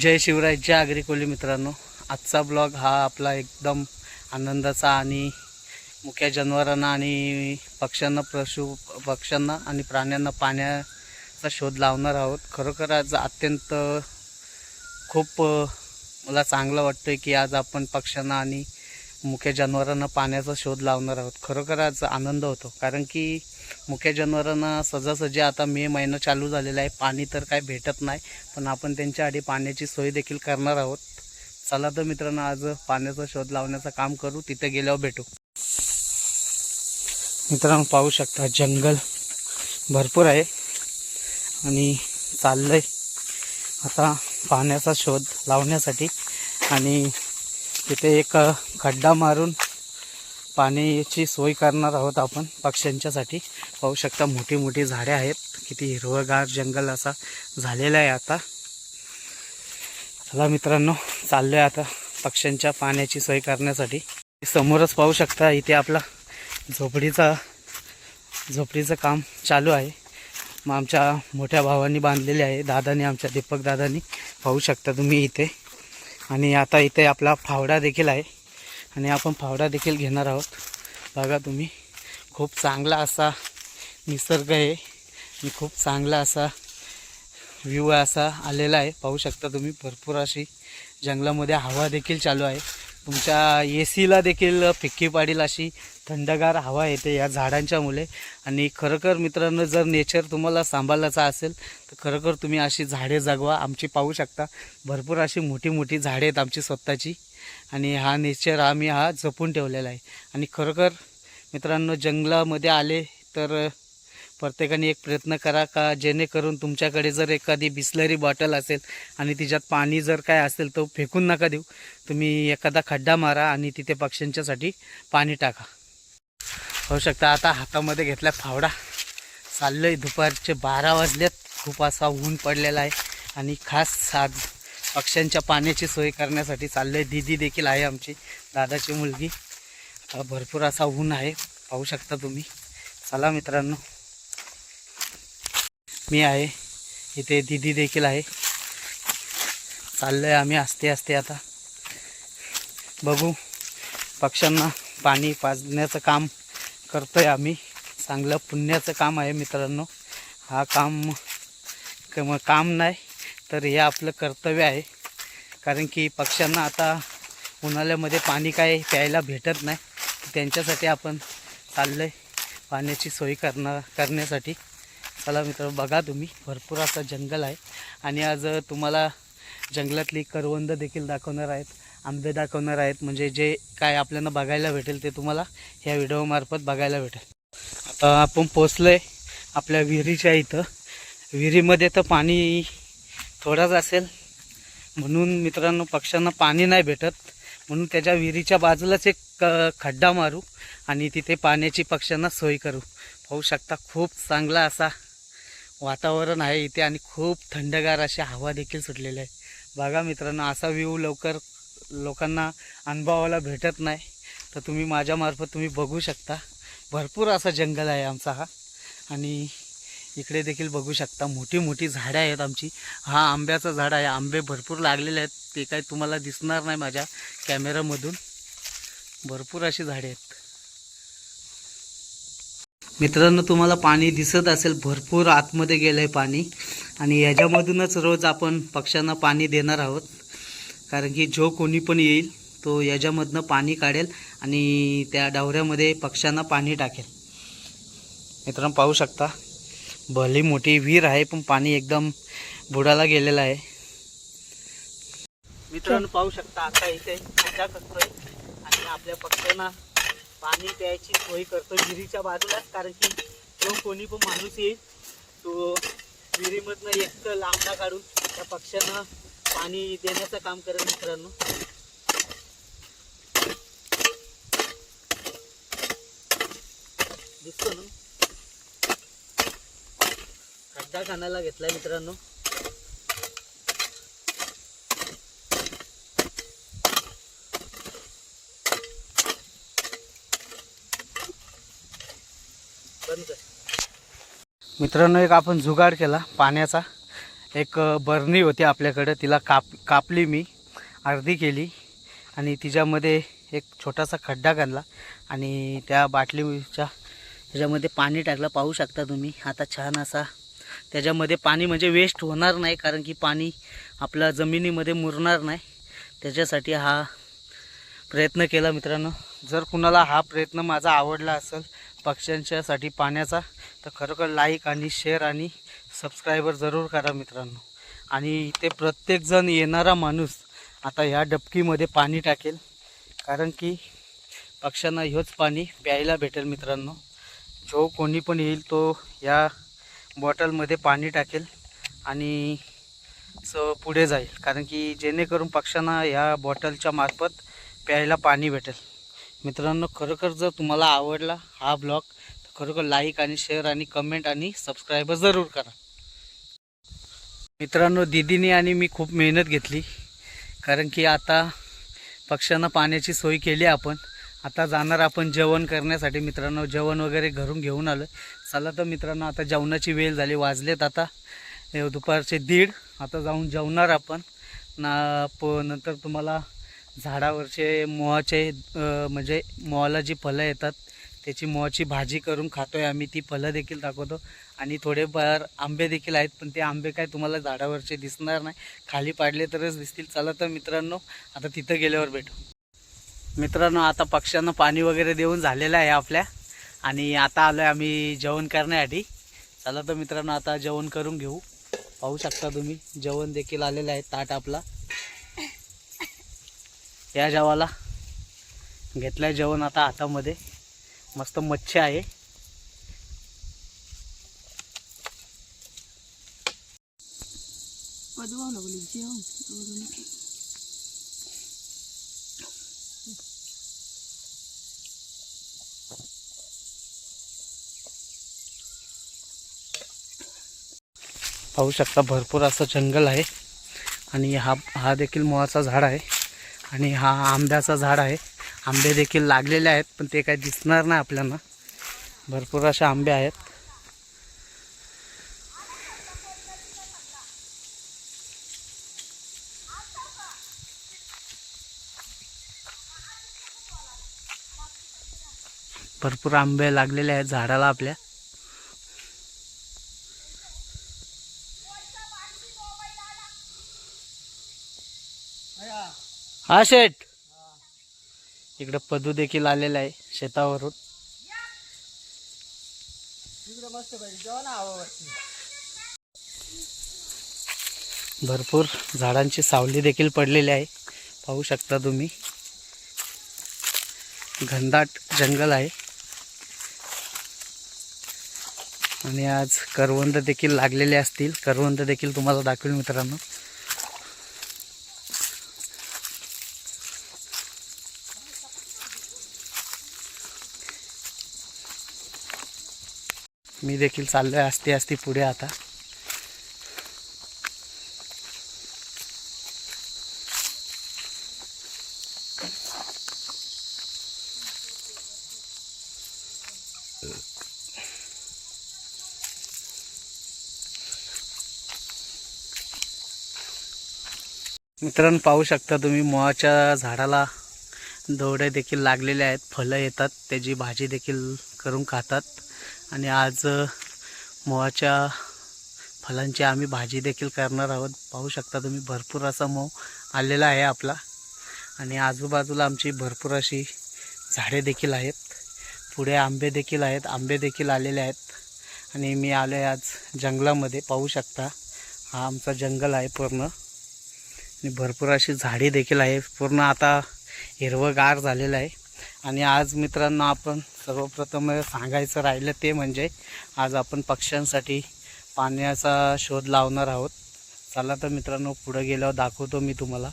जय शिवराय जय आगरी कोली मित्रांनो. आजचा ब्लॉग हा आपला एकदम आनंदाचा आणि मुख्या जनावरांना आणि पक्ष्यांना पशु पक्ष्यांना आणि प्राण्यांना पाण्याचा शोध लावणार आहोत. खरोखर आज अत्यंत खूप मला चांगलं वाटतं की आज आपण पक्ष्यांना आणि मुख्या जनावरांना पाण्याचा शोध लावणार आहोत. खरोखर आज आनंद होतो. कारण की मुख्य जनावरांना सजासजी आता मे महिना चालू झालेला आहे. पाणी तर काय भेटत नाही पण आपण त्यांच्यासाठी पाण्याची सोय देखील करणार आहोत. चला तर मित्रांनो आज पाण्याचा शोध लावण्याचं काम करू. तिथे गेल्यावर भेटू. मित्रांनो पाहू शकता जंगल भरपूर आहे आणि चाललंय. आता पाण्याचा शोध लावण्यासाठी आणि तिथे एक खड्डा मारून पाण्याची सोय करणार आहोत आपण पक्ष्यांच्यासाठी. पाहू शकता मोठी मोठी झाडे आहेत. किती हिरवगार जंगल असा झालेला आहे आता. चला मित्रांनो चाललोय आता पक्ष्यांच्या पाण्याची सोय करण्यासाठी. समोरच पाहू शकता इथे आपला झोपडीचा झोपडीचं काम चालू आहे. मग आमच्या मोठ्या भावांनी बांधलेले आहे दादानी आमच्या दीपक दादानी. पाहू शकता तुम्ही इथे. आणि आता इथे आपला फावडा देखील आहे. आणि आपण फावडा देखील घेणार आहोत. बघा तुम्ही खूप चांगला असा निसर्ग आहे आणि खूप चांगला असा व्ह्यू असा आलेला आहे. पाहू शकता तुम्ही भरपूर अशी जंगलामध्ये हवा देखील चालू आहे. तुमच्या ए सीला देखील फिक्की पाडील अशी थंडगार हवा येते या झाडांच्या मुले आणि खरोखर मित्रांनो जर नेचर तुम्हाला सांभाळायचा असेल तर खरोखर तुम्ही अशी झाडे जगवा. आमची पाहू शकता भरपूर अशी मोठी मोठी झाडे आहेत आमची स्वतःची. आणि हा नेचर आम्ही हा जपून ठेवलेला आहे. आणि खरोखर मित्रांनो जंगलामध्ये आले तर प्रत्येकाने एक प्रयत्न करा का जेणेकरून तुमच्याकडे जर एखादी बिस्लरी बॉटल असेल आणि तिच्यात पाणी जर काय असेल तर फेकून नका देऊ. तुम्ही एखादा खड्डा मारा आणि तिथे पक्ष्यांच्यासाठी पाणी टाका. होऊ शकता आता हातामध्ये घेतला फावडा. चाललंय दुपारचे बारा वाजलेत. खूप असा ऊन पडलेला आहे आणि खास आज पक्ष्यांच्या पाण्याची सोय करण्यासाठी चाललंय. दिदी देखील आहे आमची दादाची मुलगी. भरपूर असा ऊन आहे. पाहू शकता तुम्ही. चला मित्रांनो. मी आहे. इथे दिदी देखील आहे. चाललंय आम्ही असते असते आता. बघू. पक्ष्यांना पाणी पाजण्याचं काम करतोय आम्ही. चांगलं पुण्याचं काम आहे मित्रांनो. हा काम कम काम नाही तर हे आपलं कर्तव्य आहे. कारण की पक्ष्यांना आता उन्हाळ्यामध्ये पाणी काय प्यायला भेटत नाही. त्यांच्यासाठी आपण चाललं आहे पाण्याची सोय करणार करण्यासाठी. चला मित्र बघा तुम्ही. भरपूर असं जंगल आहे. आणि आज तुम्हाला जंगलातली करवंद देखील दाखवणार आहेत. आंबे दाखवणार आहेत. म्हणजे जे काय आपल्याला बघायला भेटेल ते तुम्हाला ह्या व्हिडिओमार्फत बघायला भेटेल. आता आपण पोचलो आहे आपल्या विहिरीच्या इथं. विहिरीमध्ये तर पाणी थोडाच असेल. म्हणून मित्रांनो पक्ष्यांना पाणी नाही भेटत. म्हणून त्याच्या विहिरीच्या बाजूलाच एक खड्डा मारू आणि तिथे पाण्याची पक्ष्यांना सोय करू. पाहू शकता खूप चांगला असा वातावरण आहे इथे आणि खूप थंडगार अशी हवा देखील सुटलेली आहे. बघा मित्रांनो असा व्ह्यू लवकर लोकांना अनुभवायला भेटत नाही. तर तुम्ही माझ्यामार्फत तुम्ही बघू शकता. भरपूर असा जंगल आहे आमचा हा. आणि इकडे देखील बघू शकता. मोठी मोठी झाडं आहेत आमची. हा आंब्याचं झाड आहे. आंबे भरपूर लागलेले आहेत. ते काही तुम्हाला दिसणार नाही माझ्या कॅमेरामधून भरपूर अशी झाडे आहेत. मित्रांनो तुम्हाला पाणी दिसत असेल भरपूर आतमध्ये गेलं आहे पाणी. आणि याच्यामधूनच रोज आपण पक्ष्यांना पाणी देणार आहोत. कारण की जो कोणी पण येईल तो याच्यामधनं पाणी काढेल आणि त्या डावऱ्यामध्ये पक्ष्यांना पाणी टाकेल. मित्रांनो पाहू शकता भली मोठी विहीर आहे पण पाणी एकदम बुडाला गेलेलं आहे. मित्रांनो पाहू शकता आता इथे करतोय. आणि आपल्या पक्ष्यांना पाणी प्यायची सोय करतो विहिरीच्या बाजूलाच कारण की जो कोणी पण माणूस येईल तो विहिरीमधनं एक लांबडा काढून त्या पक्ष्यांना पाणी देण्याचं काम करेल मित्रांनो. दिसतो ना? खड्डा खाण्याला घेतलाय मित्रांनो. मित्रांनो एक आपण जुगाड केला पाण्याचा. एक बरणी होती आपल्याकडं. तिला काप कापली मी अर्धी केली. आणि तिच्यामध्ये एक छोटासा खड्डा घालला आणि त्या बाटलीच्या त्याच्यामध्ये पाणी टाकलं. पाहू शकता तुम्ही आता छान असा त्याच्यामध्ये पाणी म्हणजे वेस्ट होणार नाही. कारण की पाणी आपल्या जमिनीमध्ये मुरणार नाही. त्याच्यासाठी हा प्रयत्न केला मित्रांनो. जर कुणाला हा प्रयत्न माझा आवडला असेल पक्ष्यांच्यासाठी पाण्याचा. तर खरोखर लाईक आणि शेअर आणि सबस्क्रायबर जरूर करा मित्रांनो. आणि इथे प्रत्येकजण येणारा माणूस आता ह्या डबकीमध्ये पाणी टाकेल. कारण की पक्ष्यांना ह्योच पाणी प्यायला भेटेल मित्रांनो. जो कोणी पण येईल तो या बॉटलमध्ये पाणी टाकेल आणि स पुढे जाईल. कारण की जेणेकरून पक्ष्यांना ह्या बॉटलच्या मार्फत प्यायला पाणी भेटेल. मित्रांनो खरोखर जर तुम्हाला आवडला हा ब्लॉग तर खरोखर लाईक आणि शेअर आणि कमेंट आणि सबस्क्राईब जरूर करा. मित्रांनो दिदीने आणि मी खूप मेहनत घेतली कारण की आता पक्ष्यांना पाण्याची सोय केली आपण. आता जाणार आपण जेवण करण्यासाठी. मित्रांनो जेवण वगैरे घरून घेऊन आलं. चला तर मित्रांनो आता जेवणाची वेळ झाली. वाजलेत आता दुपारचे दीड. आता जाऊन जेवणार आपण. ना प नंतर तुम्हाला झाडावरचे मोहाचे म्हणजे मोहाला जी फळं येतात त्याची मोहाची भाजी करून खातोय आम्ही. ती फळं देखील दाखवतो. आणि थोडेफार आंबे देखील आहेत पण ते आंबे काय तुम्हाला झाडावरचे दिसणार नाही. खाली पाडले तरच दिसतील. चला तर मित्रांनो आता तिथं गेल्यावर भेटू. मित्रांनो आता पक्ष्यांना पाणी वगैरे देऊन झालेलं आहे आपल्या. आणि आता आलो आहे आम्ही जेवण करण्यासाठी. चला तर मित्रांनो आता जेवण करून घेऊ. पाहू शकता तुम्ही जेवण देखील आलेलं आहे ताट आपला. या जेवाला. घेतलंय जेवण आता हातामध्ये. मस्त मच्छी आहे. पाहू शकता भरपूर असं जंगल आहे. आणि हा हा देखील मोहाचा झाड आहे. आणि हा आंब्याचा झाड आहे. आंबे देखील लागलेले आहेत पण ते काही दिसणार नाही आपल्याला. भरपूर असे आंबे आहेत. भरपूर आंबे लागलेले आहेत झाडाला आपल्या. हा शेठ. इकडं पदू देखील आलेला आहे शेतावरून. भरपूर झाडांची सावली देखील पडलेली आहे. पाहू शकता तुम्ही. घनदाट जंगल आहे. आणि आज करवंद देखील लागलेले असतील. करवंद देखील तुम्हाला दाखवेल मित्रांनो. मी देखील चाललोय असते असते पुढे आता. मित्रांनो पाहू शकता तुम्ही मोहाच्या झाडाला दोडे देखील लागलेले आहेत फळं येतात त्याची भाजी देखील करून खातात. आणि आज मोहाच्या फळांची आम्ही भाजी देखील करणार आहोत. पाहू शकता तुम्ही भरपूर असा मोह आलेला आहे आपला. आणि आजूबाजूला आमची भरपूर अशी झाडे देखील आहेत. पुढे आंबे देखील आहेत आंबे देखील आलेले आहेत. आणि मी आलो आहे आज जंगलामध्ये पाहू शकता. हा आमचा जंगल आहे पूर्ण. आणि भरपूर अशी झाडे देखील आहे. पूर्ण आता हिरवंगार झालेलं आहे. आणि आज मित्रांनो आपण सर्वप्रथम सांगायचं राहिलं ते म्हणजे आज आपण पक्ष्यांसाठी पाण्याचा शोध लावणार आहोत. चला तर मित्रांनो पुढं गेल्यावर दाखवतो मी तुम्हाला.